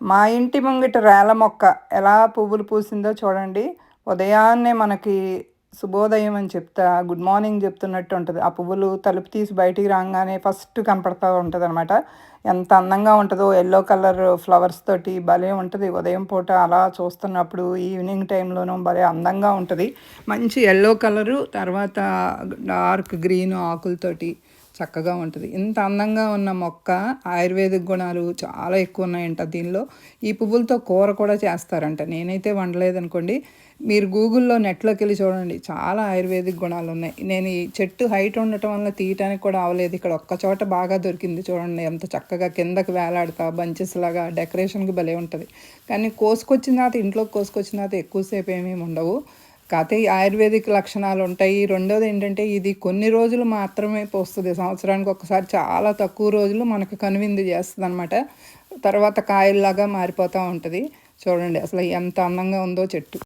మా ఇంటి ముంగిట రేల మొక్క ఎలా పువ్వులు పూసిందో చూడండి. ఉదయాన్నే మనకి శుభోదయం అని చెప్తా గుడ్ మార్నింగ్ చెప్తున్నట్టు ఉంటుంది. ఆ పువ్వులు తలుపు తీసి బయటికి రాగానే ఫస్ట్ కనపడతా ఉంటుంది అనమాట ఎంత అందంగా ఉంటుందో ఎల్లో కలర్ ఫ్లవర్స్ తోటి భలే ఉంటుంది. ఉదయం పూట అలా చూస్తున్నప్పుడు ఈవినింగ్ టైంలోనూ భలే అందంగా ఉంటుంది. మంచి ఎల్లో కలరు తర్వాత డార్క్ గ్రీన్ ఆకులతోటి చక్కగా ఉంటుంది. ఇంత అందంగా ఉన్న మొక్క ఆయుర్వేదిక్ గుణాలు చాలా ఎక్కువ ఉన్నాయంట దీనిలో. ఈ పువ్వులతో కూర కూడా చేస్తారంట. నేనైతే వండలేదనుకోండి. మీరు గూగుల్లో నెట్లోకి వెళ్ళి చూడండి. చాలా ఆయుర్వేదిక్ గుణాలు ఉన్నాయి. నేను ఈ చెట్టు హైట్ ఉండటం వల్ల తీయటానికి కూడా అవ్వలేదు ఇక్కడ ఒక్క చోట బాగా దొరికింది చూడండి. ఎంత చక్కగా కిందకి వేలాడతా బంచెస్ లాగా డెకరేషన్కి భలే ఉంటుంది. కానీ కోసుకొచ్చిన తర్వాత ఇంట్లోకి కోసుకొచ్చిన తర్వాత ఎక్కువసేపు ఏమేమి ఉండవు. కాకపోతే ఈ ఆయుర్వేదిక్ లక్షణాలు ఉంటాయి. రెండోది ఏంటంటే ఇది కొన్ని రోజులు మాత్రమే పోస్తుంది. సంవత్సరానికి ఒకసారి చాలా తక్కువ రోజులు మనకు కనువిందు చేస్తుంది అనమాట తర్వాత కాయల్లాగా మారిపోతూ ఉంటుంది. చూడండి అసలు ఎంత అందంగా ఉందో చెట్టు.